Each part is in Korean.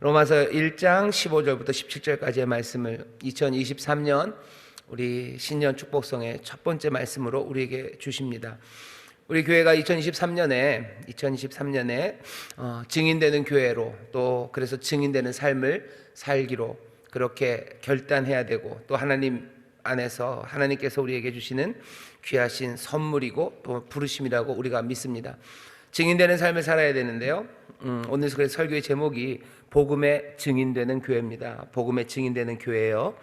로마서 1장 15절부터 17절까지의 말씀을 2023년 우리 신년 축복성의 첫 번째 말씀으로 우리에게 주십니다. 우리 교회가 2023년에 2023년에 어, 증인되는 교회로 또 그래서 증인되는 삶을 살기로 그렇게 결단해야 되고 또 하나님 안에서 하나님께서 우리에게 주시는 귀하신 선물이고 또 부르심이라고 우리가 믿습니다. 증인되는 삶을 살아야 되는데요. 음, 오늘 설교의 제목이 복음의 증인되는 교회입니다. 복음의 증인되는 교회예요.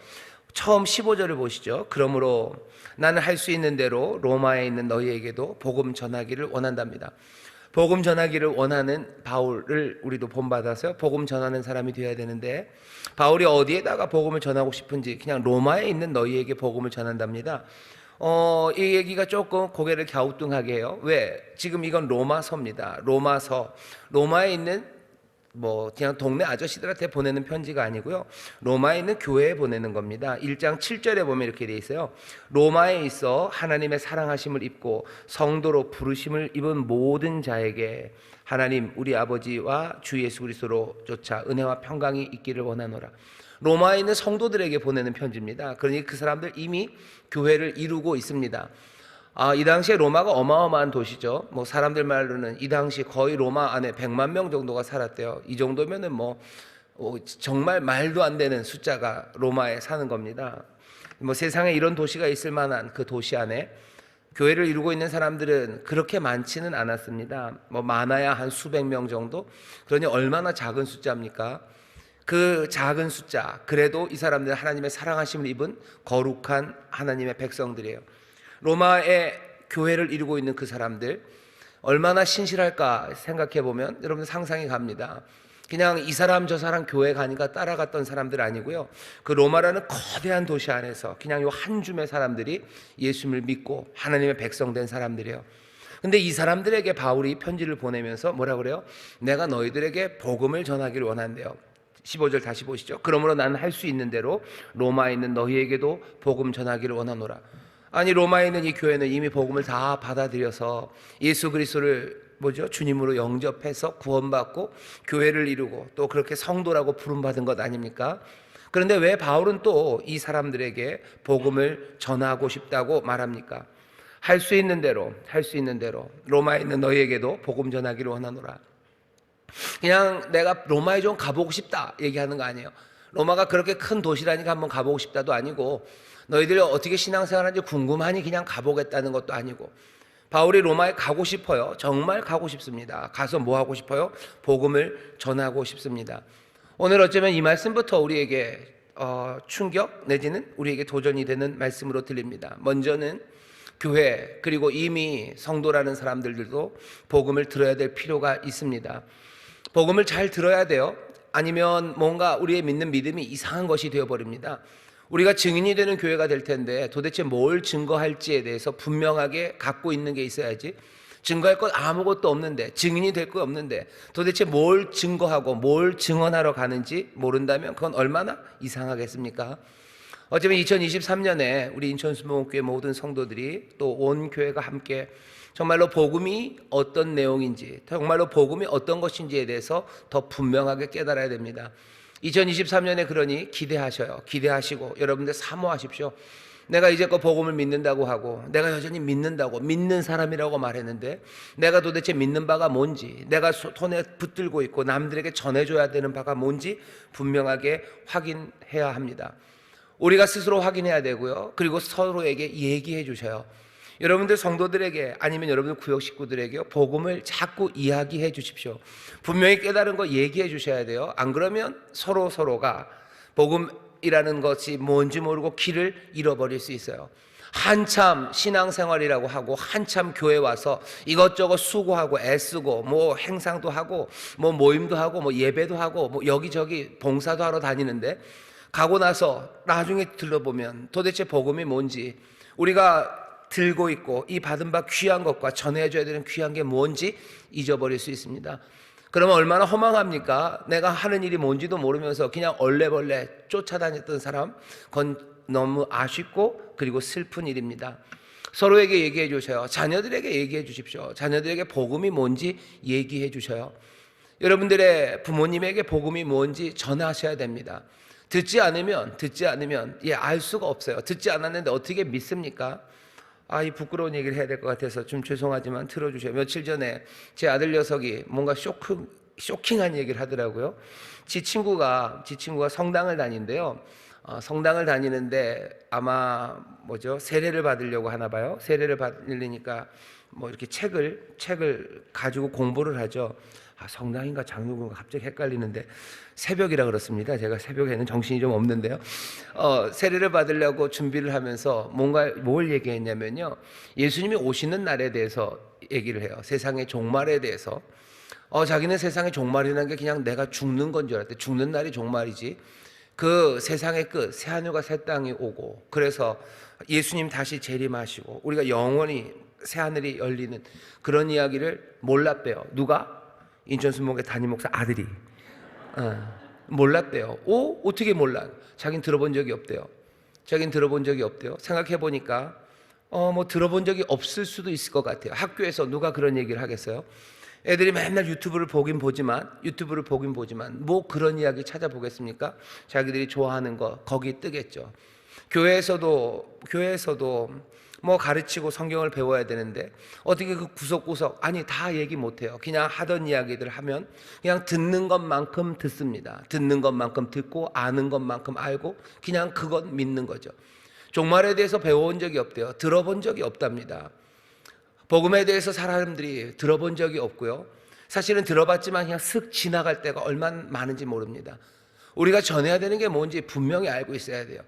처음 15절을 보시죠. 그러므로 나는 할 수 있는 대로 로마에 있는 너희에게도 복음 전하기를 원한답니다. 복음 전하기를 원하는 바울을 우리도 본받아서 복음 전하는 사람이 되어야 되는데 바울이 어디에다가 복음을 전하고 싶은지 그냥 로마에 있는 너희에게 복음을 전한답니다. 어, 이 얘기가 조금 고개를 갸우뚱하게 해요. 왜? 지금 이건 로마서입니다. 로마서. 로마에 있는 뭐 그냥 동네 아저씨들한테 보내는 편지가 아니고요. 로마에 있는 교회에 보내는 겁니다. 1장 7절에 보면 이렇게 돼 있어요. 로마에 있어 하나님의 사랑하심을 입고 성도로 부르심을 입은 모든 자에게 하나님 우리 아버지와 주 예수 그리스도로 쫓아 은혜와 평강이 있기를 원하노라. 로마에 있는 성도들에게 보내는 편지입니다. 그러니 그 사람들 이미 교회를 이루고 있습니다. 아, 이 당시에 로마가 어마어마한 도시죠. 뭐 사람들 말로는 이 당시 거의 로마 안에 100만 명 정도가 살았대요. 이 정도면은 뭐 어, 정말 말도 안 되는 숫자가 로마에 사는 겁니다. 뭐 세상에 이런 도시가 있을 만한 그 도시 안에 교회를 이루고 있는 사람들은 그렇게 많지는 않았습니다. 뭐 많아야 한 수백 명 정도. 그러니 얼마나 작은 숫자입니까? 그 작은 숫자 그래도 이 사람들은 하나님의 사랑하심을 입은 거룩한 하나님의 백성들이에요. 로마의 교회를 이루고 있는 그 사람들 얼마나 신실할까 생각해 보면 여러분 상상이 갑니다. 그냥 이 사람 저 사람 교회 가니까 따라갔던 사람들 아니고요. 그 로마라는 거대한 도시 안에서 그냥 요 한 줌의 사람들이 예수님을 믿고 하나님의 백성 된 사람들이에요. 근데 이 사람들에게 바울이 편지를 보내면서 뭐라 그래요? 내가 너희들에게 복음을 전하기를 원한대요. 15절 다시 보시죠. 그러므로 나는 할 수 있는 대로 로마에 있는 너희에게도 복음 전하기를 원하노라. 아니 로마에 있는 이 교회는 이미 복음을 다 받아들여서 예수 그리스도를 뭐죠? 주님으로 영접해서 구원받고 교회를 이루고 또 그렇게 성도라고 부름받은 것 아닙니까? 그런데 왜 바울은 또 이 사람들에게 복음을 전하고 싶다고 말합니까? 할 수 있는 대로 할 수 있는 대로 로마에 있는 너희에게도 복음 전하기를 원하노라. 그냥 내가 로마에 좀 가보고 싶다 얘기하는 거 아니에요. 로마가 그렇게 큰 도시라니까 한번 가보고 싶다도 아니고 너희들이 어떻게 신앙생활하는지 궁금하니 그냥 가보겠다는 것도 아니고 바울이 로마에 가고 싶어요. 정말 가고 싶습니다. 가서 뭐 하고 싶어요? 복음을 전하고 싶습니다. 오늘 어쩌면 이 말씀부터 우리에게 어, 충격 내지는 우리에게 도전이 되는 말씀으로 들립니다. 먼저는 교회 그리고 이미 성도라는 사람들도 복음을 들어야 될 필요가 있습니다. 복음을 잘 들어야 돼요. 아니면 뭔가 우리의 믿는 믿음이 이상한 것이 되어 버립니다. 우리가 증인이 되는 교회가 될 텐데 도대체 뭘 증거할지에 대해서 분명하게 갖고 있는 게 있어야지. 증거할 것 아무것도 없는데 증인이 될 거 없는데 도대체 뭘 증거하고 뭘 증언하러 가는지 모른다면 그건 얼마나 이상하겠습니까? 어쩌면 2023년에 우리 인천수목교회 모든 성도들이 또 온 교회가 함께 정말로 복음이 어떤 내용인지, 정말로 복음이 어떤 것인지에 대해서 더 분명하게 깨달아야 됩니다. 2023년에 그러니 기대하셔요. 기대하시고 여러분들 사모하십시오. 내가 이제껏 복음을 믿는다고 하고 내가 여전히 믿는다고 믿는 사람이라고 말했는데 내가 도대체 믿는 바가 뭔지 내가 손에 붙들고 있고 남들에게 전해줘야 되는 바가 뭔지 분명하게 확인해야 합니다. 우리가 스스로 확인해야 되고요. 그리고 서로에게 얘기해 주셔요. 여러분들 성도들에게 아니면 여러분들 구역 식구들에게 복음을 자꾸 이야기해 주십시오. 분명히 깨달은 거 얘기해 주셔야 돼요. 안 그러면 서로 서로가 복음이라는 것이 뭔지 모르고 길을 잃어버릴 수 있어요. 한참 신앙생활이라고 하고 한참 교회 와서 이것저것 수고하고 애쓰고 뭐 행상도 하고 뭐 모임도 하고 뭐 예배도 하고 뭐 여기저기 봉사도 하러 다니는데 가고 나서 나중에 들러보면 도대체 복음이 뭔지 우리가 들고 있고 이 받은 바 귀한 것과 전해줘야 되는 귀한 게 뭔지 잊어버릴 수 있습니다. 그러면 얼마나 허망합니까? 내가 하는 일이 뭔지도 모르면서 그냥 얼레벌레 쫓아다녔던 사람, 그건 너무 아쉽고 그리고 슬픈 일입니다. 서로에게 얘기해 주셔요. 자녀들에게 얘기해 주십시오. 자녀들에게 복음이 뭔지 얘기해 주셔요. 여러분들의 부모님에게 복음이 뭔지 전하셔야 됩니다. 듣지 않으면 듣지 않으면 예 알 수가 없어요. 듣지 않았는데 어떻게 믿습니까? 아, 이 부끄러운 얘기를 해야 될 것 같아서 좀 죄송하지만 틀어주세요. 며칠 전에 제 아들 녀석이 뭔가 쇼크, 쇼킹한 얘기를 하더라고요. 지 친구가, 지 친구가 성당을 다닌대요. 어, 성당을 다니는데 아마 뭐죠? 세례를 받으려고 하나 봐요. 세례를 받으려니까 뭐 이렇게 책을, 책을 가지고 공부를 하죠. 아, 성당인가 장로인가 갑자기 헷갈리는데 새벽이라 그렇습니다. 제가 새벽에는 정신이 좀 없는데요. 어, 세례를 받으려고 준비를 하면서 뭔가 뭘 얘기했냐면요. 예수님이 오시는 날에 대해서 얘기를 해요. 세상의 종말에 대해서. 어, 자기는 세상의 종말이라는 게 그냥 내가 죽는 건 줄 알았대. 죽는 날이 종말이지. 그 세상의 끝, 새 하늘과 새 땅이 오고, 그래서 예수님 다시 재림하시고, 우리가 영원히 새 하늘이 열리는 그런 이야기를 몰랐대요. 누가? 인천순목의 담임 목사 아들이. 어, 몰랐대요. 오? 어떻게 몰라? 자긴 들어본 적이 없대요. 자긴 들어본 적이 없대요. 생각해 보니까 어, 뭐 들어본 적이 없을 수도 있을 것 같아요. 학교에서 누가 그런 얘기를 하겠어요? 애들이 맨날 유튜브를 보긴 보지만 유튜브를 보긴 보지만 뭐 그런 이야기 찾아보겠습니까? 자기들이 좋아하는 거 거기 뜨겠죠. 교회에서도 교회에서도 뭐 가르치고 성경을 배워야 되는데 어떻게 그 구석구석 아니 다 얘기 못 해요. 그냥 하던 이야기들 하면 그냥 듣는 것만큼 듣습니다. 듣는 것만큼 듣고 아는 것만큼 알고 그냥 그것 믿는 거죠. 종말에 대해서 배워온 적이 없대요. 들어본 적이 없답니다. 복음에 대해서 사람들이 들어본 적이 없고요. 사실은 들어봤지만 그냥 슥 지나갈 때가 얼마나 많은지 모릅니다. 우리가 전해야 되는 게 뭔지 분명히 알고 있어야 돼요.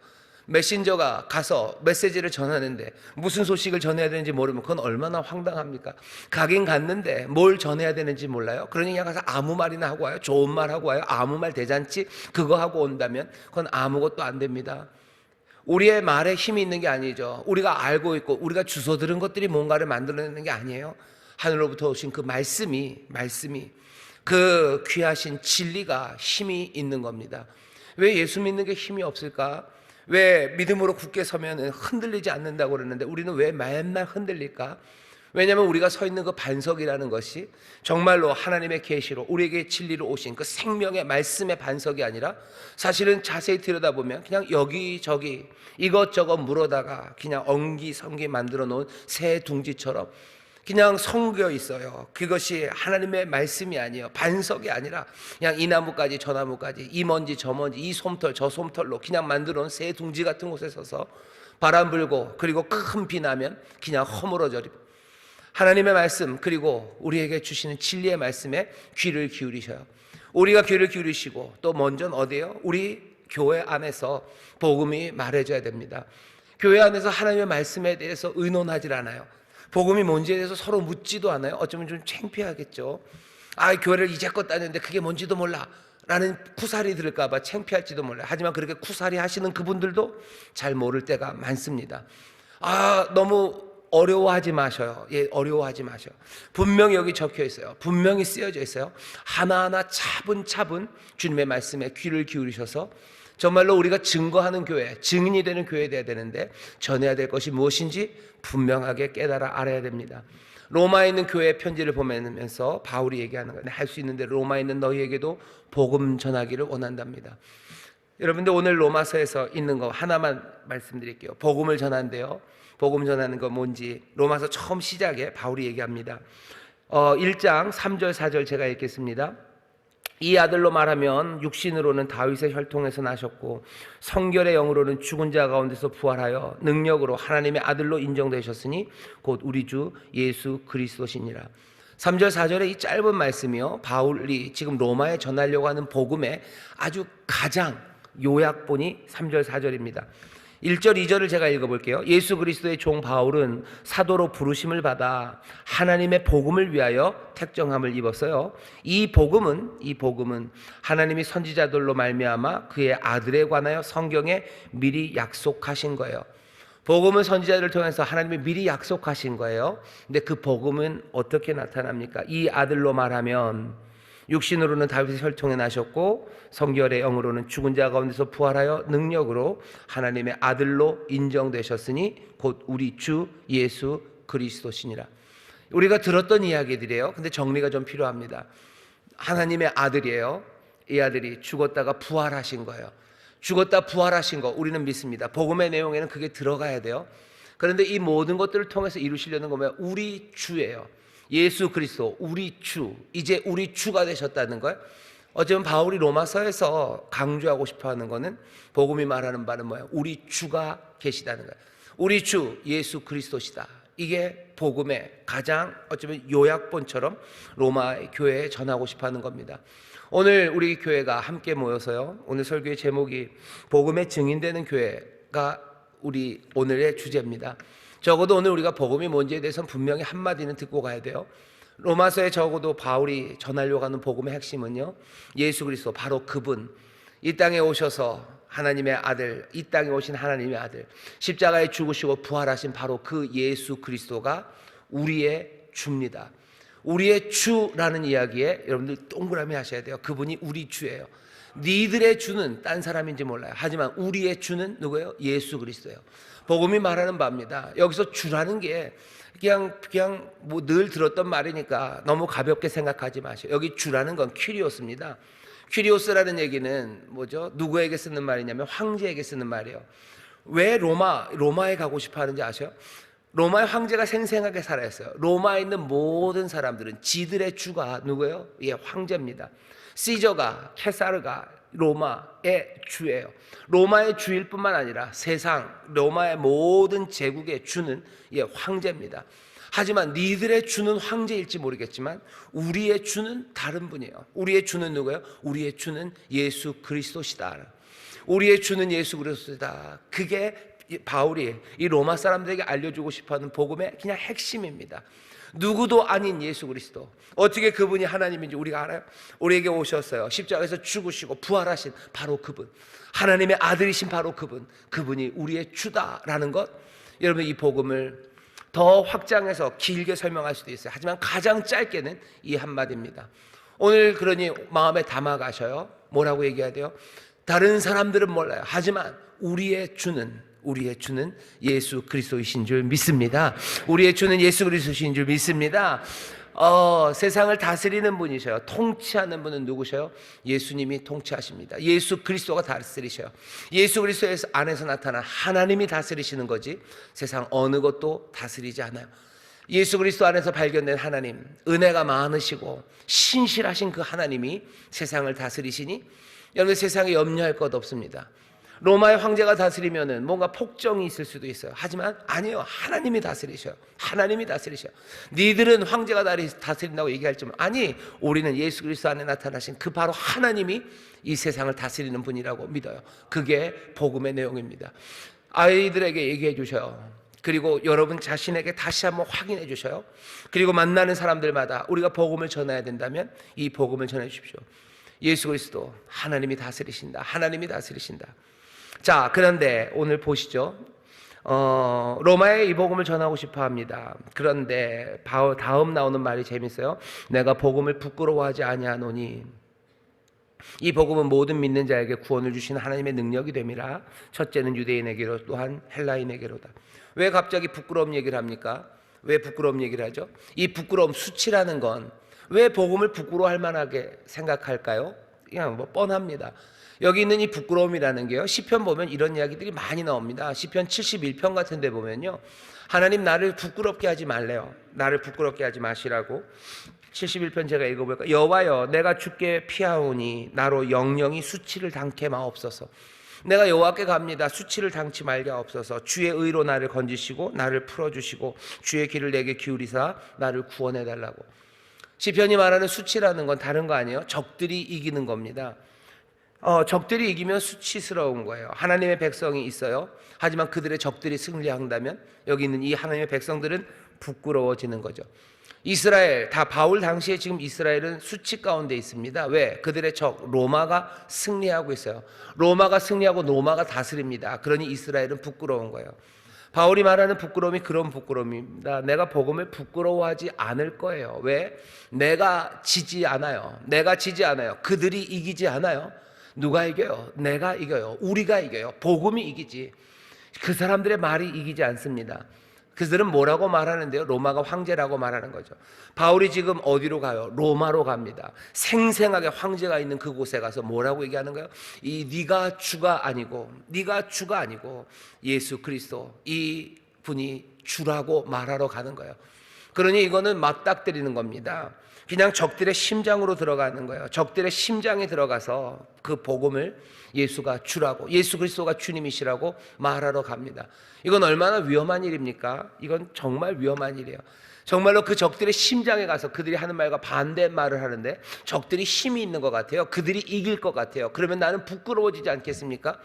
메신저가 가서 메시지를 전하는데 무슨 소식을 전해야 되는지 모르면 그건 얼마나 황당합니까? 가긴 갔는데 뭘 전해야 되는지 몰라요. 그러니 그냥 가서 아무 말이나 하고 와요. 좋은 말 하고 와요. 아무 말 대잔치 그거 하고 온다면 그건 아무것도 안 됩니다. 우리의 말에 힘이 있는 게 아니죠. 우리가 알고 있고 우리가 주워 들은 것들이 뭔가를 만들어내는 게 아니에요. 하늘로부터 오신 그 말씀이 말씀이 그 귀하신 진리가 힘이 있는 겁니다. 왜 예수 믿는 게 힘이 없을까? 왜 믿음으로 굳게 서면 흔들리지 않는다고 그러는데 우리는 왜 맨날 흔들릴까? 왜냐하면 우리가 서 있는 그 반석이라는 것이 정말로 하나님의 계시로 우리에게 진리로 오신 그 생명의 말씀의 반석이 아니라 사실은 자세히 들여다보면 그냥 여기저기 이것저것 물어다가 그냥 엉기성기 만들어 놓은 새 둥지처럼 그냥 성겨 있어요. 그것이 하나님의 말씀이 아니에요. 반석이 아니라 그냥 이 나무까지 저 나무까지 이 먼지 저 먼지 이 솜털 저 솜털로 그냥 만들어 놓은 새 둥지 같은 곳에 서서 바람 불고 그리고 큰 비 나면 그냥 허물어져리고 하나님의 말씀 그리고 우리에게 주시는 진리의 말씀에 귀를 기울이셔요. 우리가 귀를 기울이시고 또 먼저는 어디에요? 우리 교회 안에서 복음이 말해줘야 됩니다. 교회 안에서 하나님의 말씀에 대해서 의논하지 않아요. 복음이 뭔지에 대해서 서로 묻지도 않아요. 어쩌면 좀 창피하겠죠. 아, 교회를 이제껏 다녔는데 그게 뭔지도 몰라. 라는 쿠사리 들을까봐 창피할지도 몰라요. 하지만 그렇게 쿠사리 하시는 그분들도 잘 모를 때가 많습니다. 아, 너무 어려워하지 마셔요. 예, 어려워하지 마셔요. 분명히 여기 적혀 있어요. 분명히 쓰여져 있어요. 하나하나 차분차분 주님의 말씀에 귀를 기울이셔서 정말로 우리가 증거하는 교회, 증인이 되는 교회 돼야 되는데 전해야 될 것이 무엇인지 분명하게 깨달아 알아야 됩니다. 로마에 있는 교회 편지를 보면서 바울이 얘기하는 거예요. 할 수 있는데 로마에 있는 너희에게도 복음 전하기를 원한답니다. 여러분들 오늘 로마서에서 있는 거 하나만 말씀드릴게요. 복음을 전한대요. 복음 전하는 거 뭔지 로마서 처음 시작에 바울이 얘기합니다. 어, 1장 3절 4절 제가 읽겠습니다. 이 아들로 말하면 육신으로는 다윗의 혈통에서 나셨고 성결의 영으로는 죽은 자 가운데서 부활하여 능력으로 하나님의 아들로 인정되셨으니 곧 우리 주 예수 그리스도시니라. 3절 4절의 이 짧은 말씀이요. 바울이 지금 로마에 전하려고 하는 복음의 아주 가장 요약본이 3절 4절입니다. 1절 2절을 제가 읽어볼게요. 예수 그리스도의 종 바울은 사도로 부르심을 받아 하나님의 복음을 위하여 택정함을 입었어요. 이 복음은 이 복음은 하나님이 선지자들로 말미암아 그의 아들에 관하여 성경에 미리 약속하신 거예요. 복음은 선지자들을 통해서 하나님이 미리 약속하신 거예요. 근데 그 복음은 어떻게 나타납니까? 이 아들로 말하면 육신으로는 다윗의 혈통에 나셨고 성결의 영으로는 죽은 자 가운데서 부활하여 능력으로 하나님의 아들로 인정되셨으니 곧 우리 주 예수 그리스도시니라. 우리가 들었던 이야기들이에요. 근데 정리가 좀 필요합니다. 하나님의 아들이에요. 이 아들이 죽었다가 부활하신 거예요. 죽었다 부활하신 거 우리는 믿습니다. 복음의 내용에는 그게 들어가야 돼요. 그런데 이 모든 것들을 통해서 이루시려는 거면 우리 주예요. 예수 그리스도 우리 주 이제 우리 주가 되셨다는 거예요. 어쩌면 바울이 로마서에서 강조하고 싶어 하는 거는 복음이 말하는 바는 뭐예요? 우리 주가 계시다는 거예요. 우리 주 예수 그리스도시다. 이게 복음의 가장 어쩌면 요약본처럼 로마 교회에 전하고 싶어 하는 겁니다. 오늘 우리 교회가 함께 모여서요. 오늘 설교의 제목이 복음의 증인되는 교회가 우리 오늘의 주제입니다. 적어도 오늘 우리가 복음이 뭔지에 대해서는 분명히 한마디는 듣고 가야 돼요. 로마서에 적어도 바울이 전하려고 하는 복음의 핵심은요. 예수 그리스도 바로 그분 이 땅에 오셔서 하나님의 아들, 이 땅에 오신 하나님의 아들, 십자가에 죽으시고 부활하신 바로 그 예수 그리스도가 우리의 주입니다. 우리의 주라는 이야기에 여러분들 동그라미 하셔야 돼요. 그분이 우리 주예요. 니들의 주는 딴 사람인지 몰라요. 하지만 우리의 주는 누구예요? 예수 그리스도예요. 복음이 말하는 바입니다. 여기서 주라는 게 그냥 그냥 뭐 늘 들었던 말이니까 너무 가볍게 생각하지 마세요. 여기 주라는 건 퀴리오스입니다. 퀴리오스라는 얘기는 뭐죠? 누구에게 쓰는 말이냐면 황제에게 쓰는 말이에요. 왜 로마 로마에 가고 싶어 하는지 아세요? 로마의 황제가 생생하게 살아있어요. 로마에 있는 모든 사람들은 지들의 주가 누구예요? 예, 황제입니다. 시저가 케사르가 로마의 주예요. 로마의 주일 뿐만 아니라 세상 로마의 모든 제국의 주는 예, 황제입니다. 하지만 니들의 주는 황제일지 모르겠지만 우리의 주는 다른 분이에요. 우리의 주는 누구예요? 우리의 주는 예수 그리스도시다. 우리의 주는 예수 그리스도다. 그게 바울이 이 로마 사람들에게 알려주고 싶어하는 복음의 그냥 핵심입니다. 누구도 아닌 예수 그리스도. 어떻게 그분이 하나님인지 우리가 알아요? 우리에게 오셨어요. 십자가에서 죽으시고 부활하신 바로 그분. 하나님의 아들이신 바로 그분. 그분이 우리의 주다라는 것. 여러분 이 복음을 더 확장해서 길게 설명할 수도 있어요. 하지만 가장 짧게는 이 한마디입니다. 오늘 그러니 마음에 담아 가셔요. 뭐라고 얘기해야 돼요? 다른 사람들은 몰라요. 하지만 우리의 주는 우리의 주는 예수 그리스도이신 줄 믿습니다. 우리의 주는 예수 그리스도이신 줄 믿습니다. 어, 세상을 다스리는 분이셔요. 통치하는 분은 누구셔요? 예수님이 통치하십니다. 예수 그리스도가 다스리셔요. 예수 그리스도 안에서 나타난 하나님이 다스리시는 거지 세상 어느 것도 다스리지 않아요. 예수 그리스도 안에서 발견된 하나님, 은혜가 많으시고 신실하신 그 하나님이 세상을 다스리시니 여러분 세상에 염려할 것 없습니다. 로마의 황제가 다스리면은 뭔가 폭정이 있을 수도 있어요. 하지만 아니에요. 하나님이 다스리셔요. 하나님이 다스리셔요. 니들은 황제가 다스린다고 얘기할지만 아니 우리는 예수 그리스도 안에 나타나신 그 바로 하나님이 이 세상을 다스리는 분이라고 믿어요. 그게 복음의 내용입니다. 아이들에게 얘기해 주셔요. 그리고 여러분 자신에게 다시 한번 확인해 주셔요. 그리고 만나는 사람들마다 우리가 복음을 전해야 된다면 이 복음을 전해 주십시오. 예수 그리스도 하나님이 다스리신다. 하나님이 다스리신다. 자, 그런데 오늘 보시죠. 어, 로마에 이 복음을 전하고 싶어 합니다. 그런데 다음 나오는 말이 재밌어요. 내가 복음을 부끄러워하지 아니하노니 이 복음은 모든 믿는 자에게 구원을 주신 하나님의 능력이 됨이라. 첫째는 유대인에게로 또한 헬라인에게로다. 왜 갑자기 부끄러움 얘기를 합니까? 왜 부끄러움 얘기를 하죠? 이 부끄러움 수치라는 건 왜 복음을 부끄러워할 만하게 생각할까요? 그냥 뭐 뻔합니다. 여기 있는 이 부끄러움이라는 게요. 시편 보면 이런 이야기들이 많이 나옵니다. 시편 71편 같은 데 보면요. 하나님 나를 부끄럽게 하지 말래요. 나를 부끄럽게 하지 마시라고. 71편 제가 읽어 볼까? 여호와여 내가 주께 피하오니 나로 영영이 수치를 당케 마옵소서. 내가 여호와께 갑니다. 수치를 당치 말게 없어서 주의 의로 나를 건지시고 나를 풀어 주시고 주의 길을 내게 기울이사 나를 구원해 달라고. 시편이 말하는 수치라는 건 다른 거 아니에요? 적들이 이기는 겁니다. 어, 적들이 이기면 수치스러운 거예요. 하나님의 백성이 있어요. 하지만 그들의 적들이 승리한다면 여기 있는 이 하나님의 백성들은 부끄러워지는 거죠. 이스라엘 다 바울 당시에 지금 이스라엘은 수치 가운데 있습니다. 왜? 그들의 적 로마가 승리하고 있어요. 로마가 승리하고 로마가 다스립니다. 그러니 이스라엘은 부끄러운 거예요. 바울이 말하는 부끄러움이 그런 부끄러움입니다. 내가 복음을 부끄러워하지 않을 거예요. 왜? 내가 지지 않아요. 내가 지지 않아요. 그들이 이기지 않아요. 누가 이겨요? 내가 이겨요. 우리가 이겨요. 복음이 이기지. 그 사람들의 말이 이기지 않습니다. 그들은 뭐라고 말하는데요? 로마가 황제라고 말하는 거죠. 바울이 지금 어디로 가요? 로마로 갑니다. 생생하게 황제가 있는 그곳에 가서 뭐라고 얘기하는 거예요? 이 네가 주가 아니고 네가 주가 아니고 예수 그리스도 이 분이 주라고 말하러 가는 거예요. 그러니 이거는 맞닥뜨리는 겁니다. 그냥 적들의 심장으로 들어가는 거예요. 적들의 심장에 들어가서 그 복음을 예수가 주라고, 예수 그리스도가 주님이시라고 말하러 갑니다. 이건 얼마나 위험한 일입니까? 이건 정말 위험한 일이에요. 정말로 그 적들의 심장에 가서 그들이 하는 말과 반대 말을 하는데 적들이 힘이 있는 것 같아요. 그들이 이길 것 같아요. 그러면 나는 부끄러워지지 않겠습니까?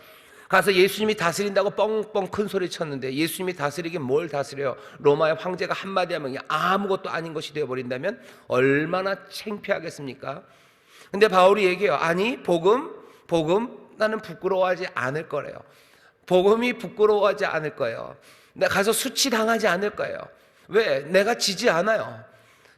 가서 예수님이 다스린다고 뻥뻥 큰 소리 쳤는데 예수님이 다스리긴 뭘 다스려요? 로마의 황제가 한마디 하면 아무것도 아닌 것이 되어버린다면 얼마나 창피하겠습니까? 근데 바울이 얘기해요. 아니, 복음, 복음, 나는 부끄러워하지 않을 거래요. 복음이 부끄러워하지 않을 거예요. 내가 가서 수치당하지 않을 거예요. 왜? 내가 지지 않아요.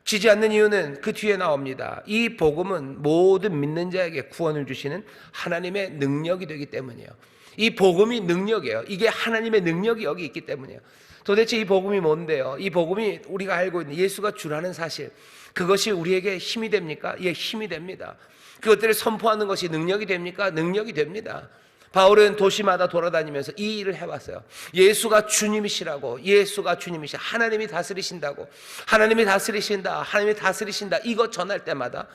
지지 않는 이유는 그 뒤에 나옵니다. 이 복음은 모든 믿는 자에게 구원을 주시는 하나님의 능력이 되기 때문이에요. 이 복음이 능력이에요. 이게 하나님의 능력이 여기 있기 때문이에요. 도대체 이 복음이 뭔데요? 이 복음이 우리가 알고 있는 예수가 주라는 사실. 그것이 우리에게 힘이 됩니까? 예, 힘이 됩니다. 그것들을 선포하는 것이 능력이 됩니까? 능력이 됩니다. 바울은 도시마다 돌아다니면서 이 일을 해왔어요. 예수가 주님이시라고, 예수가 주님이시, 하나님이 다스리신다고, 하나님이 다스리신다, 하나님이 다스리신다. 이거 전할 때마다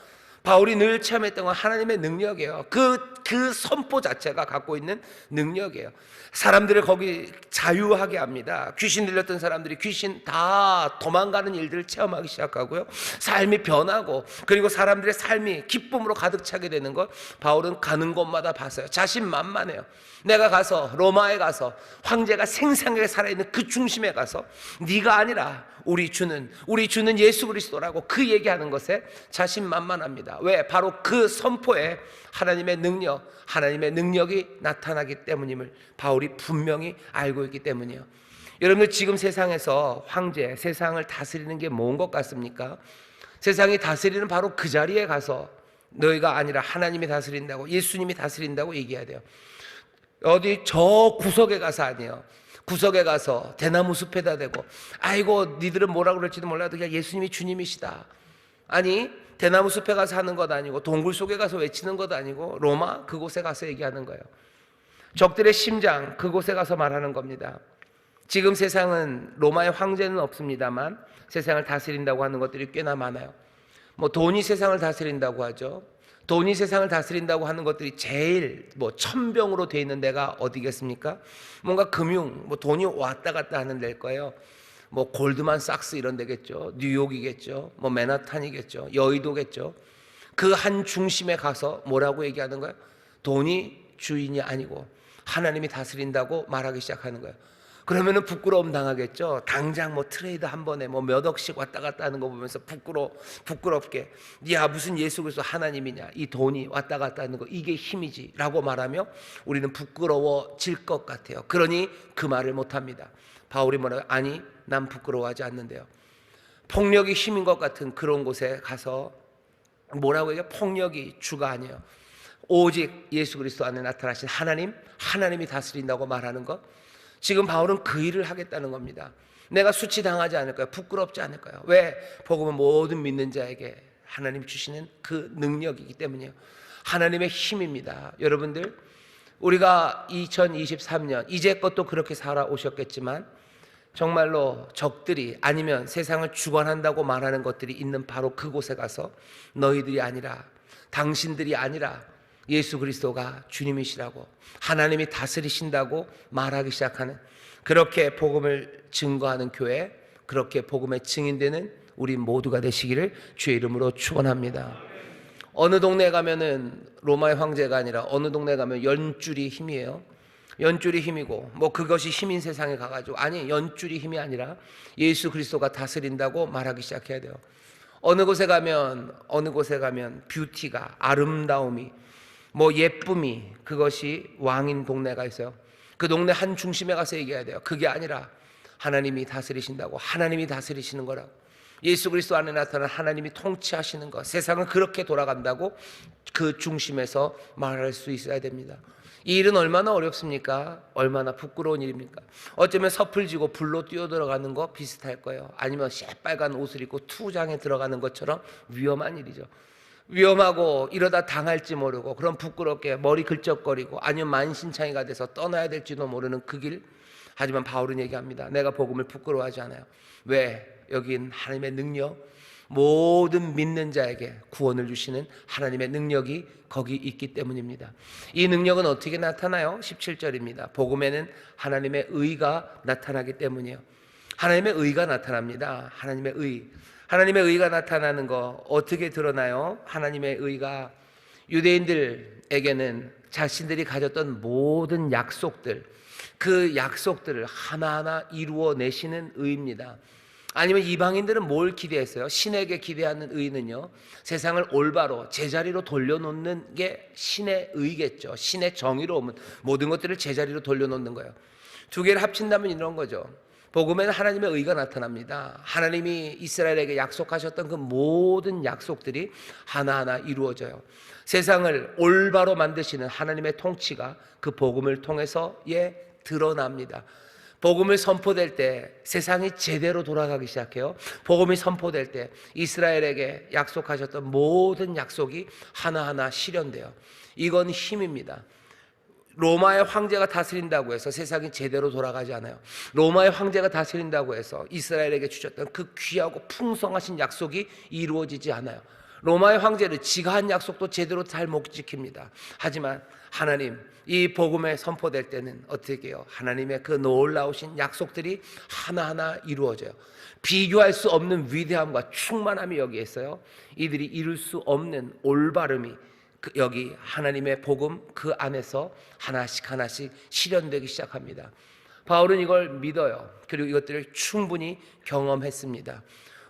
바울이 늘 체험했던 건 하나님의 능력이에요. 그, 그 선포 자체가 갖고 있는 능력이에요. 사람들을 거기 자유하게 합니다. 귀신 들렸던 사람들이 귀신 다 도망가는 일들을 체험하기 시작하고요. 삶이 변하고, 그리고 사람들의 삶이 기쁨으로 가득 차게 되는 것, 바울은 가는 곳마다 봤어요. 자신만만해요. 내가 가서, 로마에 가서, 황제가 생생하게 살아있는 그 중심에 가서, 네가 아니라, 우리 주는 우리 주는 예수 그리스도라고 그 얘기하는 것에 자신만만합니다. 왜? 바로 그 선포에 하나님의 능력, 하나님의 능력이 나타나기 때문임을 바울이 분명히 알고 있기 때문이요. 여러분들 지금 세상에서 황제, 세상을 다스리는 게 뭔 것 같습니까? 세상이 다스리는 바로 그 자리에 가서 너희가 아니라 하나님이 다스린다고 예수님이 다스린다고 얘기해야 돼요. 어디 저 구석에 가서 아니에요. 구석에 가서 대나무 숲에다 대고 아이고 니들은 뭐라 그럴지도 몰라도 그냥 예수님이 주님이시다. 아니 대나무 숲에 가서 하는 것 아니고 동굴 속에 가서 외치는 것 아니고 로마 그곳에 가서 얘기하는 거예요. 적들의 심장 그곳에 가서 말하는 겁니다. 지금 세상은 로마의 황제는 없습니다만 세상을 다스린다고 하는 것들이 꽤나 많아요. 뭐 돈이 세상을 다스린다고 하죠. 돈이 세상을 다스린다고 하는 것들이 제일 뭐 천병으로 돼 있는 데가 어디겠습니까? 뭔가 금융, 뭐 돈이 왔다 갔다 하는 데일 거예요. 뭐 골드만 삭스 이런 데겠죠. 뉴욕이겠죠. 뭐 맨하탄이겠죠. 여의도겠죠. 그 한 중심에 가서 뭐라고 얘기하는 거예요? 돈이 주인이 아니고 하나님이 다스린다고 말하기 시작하는 거예요. 그러면은 부끄러움 당하겠죠. 당장 뭐 트레이드 한 번에 뭐 몇 억씩 왔다 갔다 하는 거 보면서 부끄러 부끄럽게 야 무슨 예수 그리스도 하나님이냐 이 돈이 왔다 갔다 하는 거 이게 힘이지라고 말하며 우리는 부끄러워질 것 같아요. 그러니 그 말을 못 합니다. 바울이 뭐라고 아니 난 부끄러워하지 않는데요. 폭력이 힘인 것 같은 그런 곳에 가서 뭐라고 해요? 폭력이 주가 아니에요. 오직 예수 그리스도 안에 나타나신 하나님, 하나님이 다스린다고 말하는 것. 지금 바울은 그 일을 하겠다는 겁니다. 내가 수치당하지 않을 거야. 부끄럽지 않을 거야. 왜? 복음은 모든 믿는 자에게 하나님 주시는 그 능력이기 때문이에요. 하나님의 힘입니다. 여러분들, 우리가 2023년, 이제껏 도 그렇게 살아오셨겠지만, 정말로 적들이 아니면 세상을 주관한다고 말하는 것들이 있는 바로 그곳에 가서 너희들이 아니라, 당신들이 아니라, 예수 그리스도가 주님이시라고 하나님이 다스리신다고 말하기 시작하는 그렇게 복음을 증거하는 교회 그렇게 복음의 증인되는 우리 모두가 되시기를 주의 이름으로 축원합니다. 어느 동네 가면은 로마의 황제가 아니라 어느 동네 가면 연줄이 힘이에요. 연줄이 힘이고 뭐 그것이 힘인 세상에 가가지고 아니 연줄이 힘이 아니라 예수 그리스도가 다스린다고 말하기 시작해야 돼요. 어느 곳에 가면 어느 곳에 가면 뷰티가 아름다움이 뭐 예쁨이 그것이 왕인 동네가 있어요. 그 동네 한 중심에 가서 얘기해야 돼요. 그게 아니라 하나님이 다스리신다고 하나님이 다스리시는 거라고 예수 그리스도 안에 나타난 하나님이 통치하시는 것, 세상은 그렇게 돌아간다고 그 중심에서 말할 수 있어야 됩니다. 이 일은 얼마나 어렵습니까? 얼마나 부끄러운 일입니까? 어쩌면 섭을 지고 불로 뛰어 들어가는 거 비슷할 거예요. 아니면 새빨간 옷을 입고 투장에 들어가는 것처럼 위험한 일이죠. 위험하고 이러다 당할지 모르고 그런 부끄럽게 머리 긁적거리고 아니면 만신창이가 돼서 떠나야 될지도 모르는 그 길. 하지만 바울은 얘기합니다. 내가 복음을 부끄러워하지 않아요. 왜? 여긴 하나님의 능력, 모든 믿는 자에게 구원을 주시는 하나님의 능력이 거기 있기 때문입니다. 이 능력은 어떻게 나타나요? 17절입니다. 복음에는 하나님의 의가 나타나기 때문이에요. 하나님의 의가 나타납니다. 하나님의 의. 하나님의 의가 나타나는 거 어떻게 드러나요? 하나님의 의가 유대인들에게는 자신들이 가졌던 모든 약속들, 그 약속들을 하나하나 이루어 내시는 의입니다. 아니면 이방인들은 뭘 기대했어요? 신에게 기대하는 의는요, 세상을 올바로 제자리로 돌려놓는 게 신의 의겠죠. 신의 정의로움은 모든 것들을 제자리로 돌려놓는 거예요. 두 개를 합친다면 이런 거죠. 복음에는 하나님의 의가 나타납니다. 하나님이 이스라엘에게 약속하셨던 그 모든 약속들이 하나하나 이루어져요. 세상을 올바로 만드시는 하나님의 통치가 그 복음을 통해서 예 드러납니다. 복음을 선포될 때 세상이 제대로 돌아가기 시작해요. 복음이 선포될 때 이스라엘에게 약속하셨던 모든 약속이 하나하나 실현돼요. 이건 힘입니다. 로마의 황제가 다스린다고 해서 세상이 제대로 돌아가지 않아요. 로마의 황제가 다스린다고 해서 이스라엘에게 주셨던 그 귀하고 풍성하신 약속이 이루어지지 않아요. 로마의 황제는 지가 한 약속도 제대로 잘 못 지킵니다. 하지만 하나님 이 복음에 선포될 때는 어떻게 해요? 하나님의 그 놀라우신 약속들이 하나하나 이루어져요. 비교할 수 없는 위대함과 충만함이 여기에 있어요. 이들이 이룰 수 없는 올바름이 그 여기 하나님의 복음 그 안에서 하나씩 하나씩 실현되기 시작합니다. 바울은 이걸 믿어요. 그리고 이것들을 충분히 경험했습니다.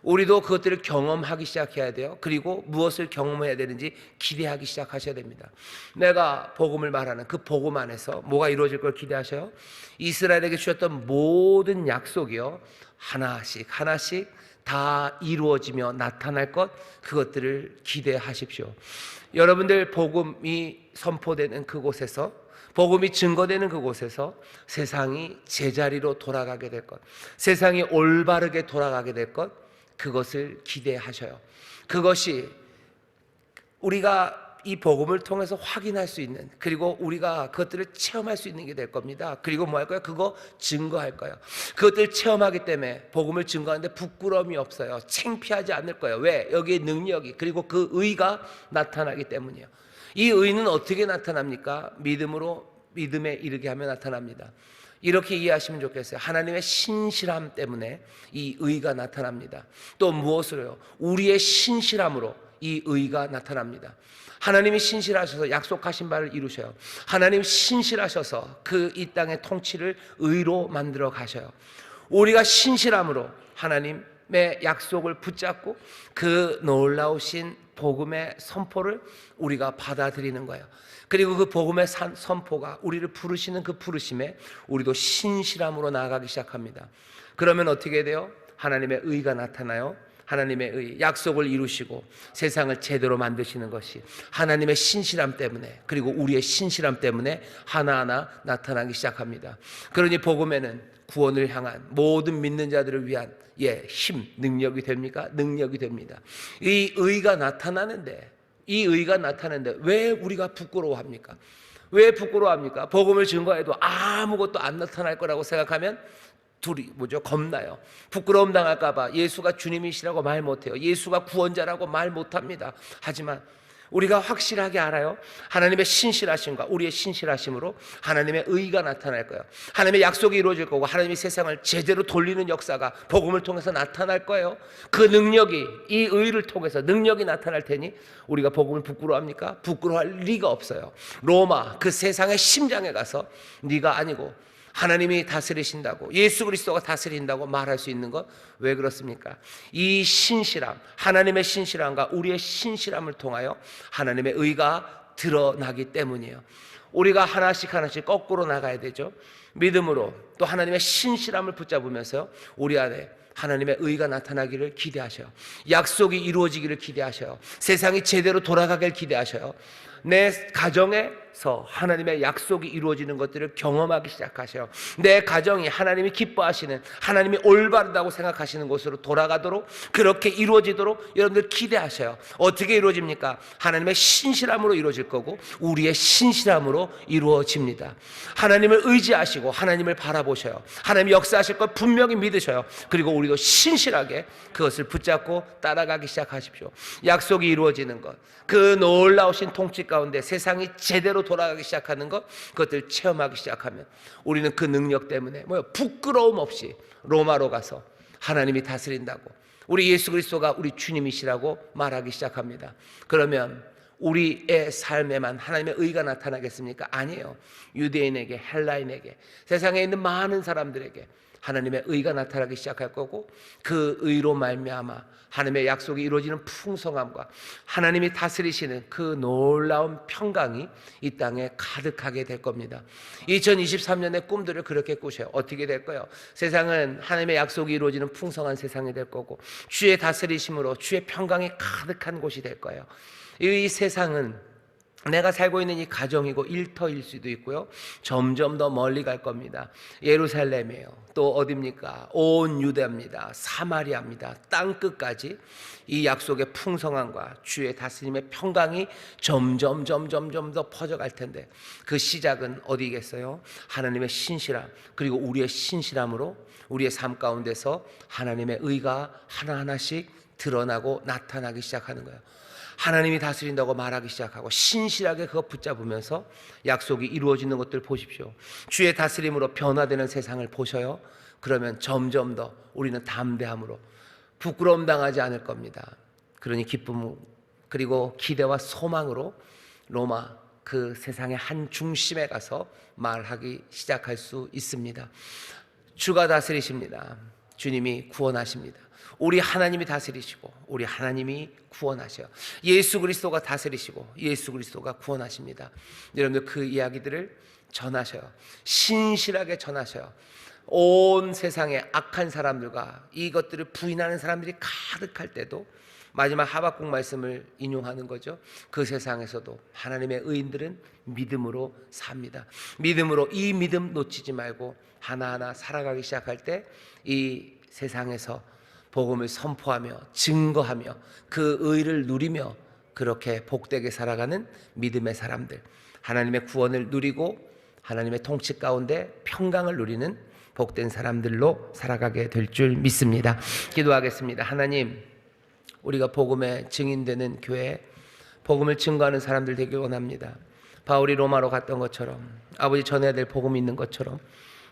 우리도 그것들을 경험하기 시작해야 돼요. 그리고 무엇을 경험해야 되는지 기대하기 시작하셔야 됩니다. 내가 복음을 말하는 그 복음 안에서 뭐가 이루어질 걸 기대하셔요? 이스라엘에게 주셨던 모든 약속이요. 하나씩 하나씩 다 이루어지며 나타날 것 그것들을 기대하십시오. 여러분들 복음이 선포되는 그곳에서 복음이 증거되는 그곳에서 세상이 제자리로 돌아가게 될 것, 세상이 올바르게 돌아가게 될 것, 그것을 기대하셔요. 그것이 우리가 이 복음을 통해서 확인할 수 있는 그리고 우리가 그것들을 체험할 수 있는 게 될 겁니다. 그리고 뭐 할 거예요? 그거 증거할 거예요. 그것들 체험하기 때문에 복음을 증거하는데 부끄러움이 없어요. 창피하지 않을 거예요. 왜? 여기에 능력이 그리고 그 의가 나타나기 때문이에요. 이 의는 어떻게 나타납니까? 믿음으로 믿음에 이르게 하며 나타납니다. 이렇게 이해하시면 좋겠어요. 하나님의 신실함 때문에 이 의가 나타납니다. 또 무엇으로요? 우리의 신실함으로 이 의가 나타납니다. 하나님이 신실하셔서 약속하신 바를 이루셔요. 하나님 신실하셔서 그 이 땅의 통치를 의로 만들어 가셔요. 우리가 신실함으로 하나님의 약속을 붙잡고 그 놀라우신 복음의 선포를 우리가 받아들이는 거예요. 그리고 그 복음의 산- 선포가 우리를 부르시는 그 부르심에 우리도 신실함으로 나아가기 시작합니다. 그러면 어떻게 돼요? 하나님의 의가 나타나요. 하나님의 의, 약속을 이루시고 세상을 제대로 만드시는 것이 하나님의 신실함 때문에 그리고 우리의 신실함 때문에 하나하나 나타나기 시작합니다. 그러니 복음에는 구원을 향한 모든 믿는 자들을 위한 예, 힘, 능력이 됩니까? 능력이 됩니다. 이 의가 나타나는데 이 의가 나타나는데 왜 우리가 부끄러워합니까? 왜 부끄러워합니까? 복음을 증거해도 아무것도 안 나타날 거라고 생각하면 둘이 뭐죠? 겁나요. 부끄러움 당할까봐 예수가 주님이시라고 말 못해요. 예수가 구원자라고 말 못합니다. 하지만 우리가 확실하게 알아요. 하나님의 신실하심과 우리의 신실하심으로 하나님의 의가 나타날 거예요. 하나님의 약속이 이루어질 거고 하나님이 세상을 제대로 돌리는 역사가 복음을 통해서 나타날 거예요. 그 능력이 이 의를 통해서 능력이 나타날 테니 우리가 복음을 부끄러워합니까? 부끄러워할 리가 없어요. 로마 그 세상의 심장에 가서 네가 아니고 하나님이 다스리신다고 예수 그리스도가 다스린다고 말할 수 있는 것 왜 그렇습니까? 이 신실함, 하나님의 신실함과 우리의 신실함을 통하여 하나님의 의가 드러나기 때문이에요. 우리가 하나씩 하나씩 거꾸로 나가야 되죠. 믿음으로 또 하나님의 신실함을 붙잡으면서 우리 안에 하나님의 의가 나타나기를 기대하셔요. 약속이 이루어지기를 기대하셔요. 세상이 제대로 돌아가길 기대하셔요. 내 가정에 서 하나님의 약속이 이루어지는 것들을 경험하기 시작하셔요. 내 가정이 하나님이 기뻐하시는 하나님이 올바르다고 생각하시는 곳으로 돌아가도록 그렇게 이루어지도록 여러분들 기대하셔요. 어떻게 이루어집니까? 하나님의 신실함으로 이루어질 거고 우리의 신실함으로 이루어집니다. 하나님을 의지하시고 하나님을 바라보셔요. 하나님 역사하실 걸 분명히 믿으셔요. 그리고 우리도 신실하게 그것을 붙잡고 따라가기 시작하십시오. 약속이 이루어지는 것, 그 놀라우신 통치 가운데 세상이 제대로 돌아가기 시작하는 것, 그것들 체험하기 시작하면 우리는 그 능력 때문에 뭐요 부끄러움 없이 로마로 가서 하나님이 다스린다고 우리 예수 그리스도가 우리 주님이시라고 말하기 시작합니다. 그러면 우리의 삶에만 하나님의 의가 나타나겠습니까? 아니에요. 유대인에게, 헬라인에게, 세상에 있는 많은 사람들에게 하나님의 의가 나타나기 시작할 거고 그 의로 말미암아 하나님의 약속이 이루어지는 풍성함과 하나님이 다스리시는 그 놀라운 평강이 이 땅에 가득하게 될 겁니다. 2023년의 꿈들을 그렇게 꾸셔요. 어떻게 될까요? 세상은 하나님의 약속이 이루어지는 풍성한 세상이 될 거고 주의 다스리심으로 주의 평강이 가득한 곳이 될 거예요. 이 세상은 내가 살고 있는 이 가정이고 일터일 수도 있고요. 점점 더 멀리 갈 겁니다. 예루살렘이에요. 또 어딥니까? 온 유대입니다. 사마리아입니다. 땅 끝까지 이 약속의 풍성함과 주의 다스림의 평강이 점점 점점 점 더 퍼져갈 텐데 그 시작은 어디겠어요? 하나님의 신실함 그리고 우리의 신실함으로 우리의 삶 가운데서 하나님의 의가 하나하나씩 드러나고 나타나기 시작하는 거예요. 하나님이 다스린다고 말하기 시작하고 신실하게 그거 붙잡으면서 약속이 이루어지는 것들 보십시오. 주의 다스림으로 변화되는 세상을 보셔요. 그러면 점점 더 우리는 담대함으로 부끄러움 당하지 않을 겁니다. 그러니 기쁨 그리고 기대와 소망으로 로마 그 세상의 한 중심에 가서 말하기 시작할 수 있습니다. 주가 다스리십니다. 주님이 구원하십니다. 우리 하나님이 다스리시고 우리 하나님이 구원하셔요. 예수 그리스도가 다스리시고 예수 그리스도가 구원하십니다. 여러분들 그 이야기들을 전하셔요. 신실하게 전하셔요. 온 세상에 악한 사람들과 이것들을 부인하는 사람들이 가득할 때도 마지막 하박국 말씀을 인용하는 거죠. 그 세상에서도 하나님의 의인들은 믿음으로 삽니다. 믿음으로 이 믿음 놓치지 말고 하나하나 살아가기 시작할 때 이 세상에서 복음을 선포하며 증거하며 그 의를 누리며 그렇게 복되게 살아가는 믿음의 사람들 하나님의 구원을 누리고 하나님의 통치 가운데 평강을 누리는 복된 사람들로 살아가게 될 줄 믿습니다. 기도하겠습니다. 하나님 우리가 복음의 증인되는 교회 복음을 증거하는 사람들 되길 원합니다. 바울이 로마로 갔던 것처럼 아버지 전해야 될 복음이 있는 것처럼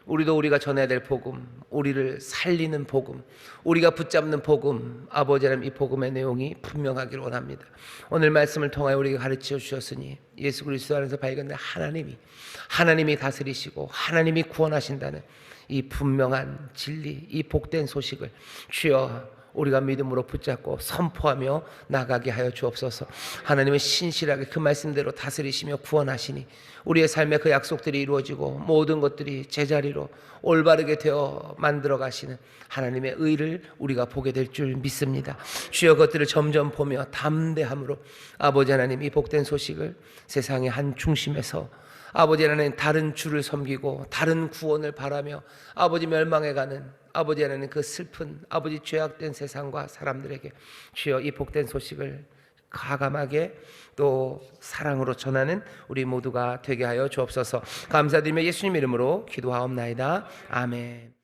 우리도 우리가 전해야 될 복음, 우리를 살리는 복음, 우리가 붙잡는 복음, 아버지라는 이 복음의 내용이 분명하기를 원합니다. 오늘 말씀을 통하여 우리가 가르쳐 주셨으니 예수 그리스도 안에서 발견된 하나님이 하나님이 다스리시고 하나님이 구원하신다는 이 분명한 진리, 이 복된 소식을 주여 우리가 믿음으로 붙잡고 선포하며 나가게 하여 주옵소서. 하나님은 신실하게 그 말씀대로 다스리시며 구원하시니 우리의 삶에 그 약속들이 이루어지고 모든 것들이 제자리로 올바르게 되어 만들어 가시는 하나님의 의를 우리가 보게 될 줄 믿습니다. 주여 것들을 점점 보며 담대함으로 아버지 하나님 이 복된 소식을 세상의 한 중심에서 아버지 하나님 다른 주를 섬기고 다른 구원을 바라며 아버지 멸망해 가는 아버지 하나님 그 슬픈 아버지 죄악된 세상과 사람들에게 주여 이 복된 소식을 가감하게 또 사랑으로 전하는 우리 모두가 되게 하여 주옵소서. 감사드리며 예수님 이름으로 기도하옵나이다. 아멘.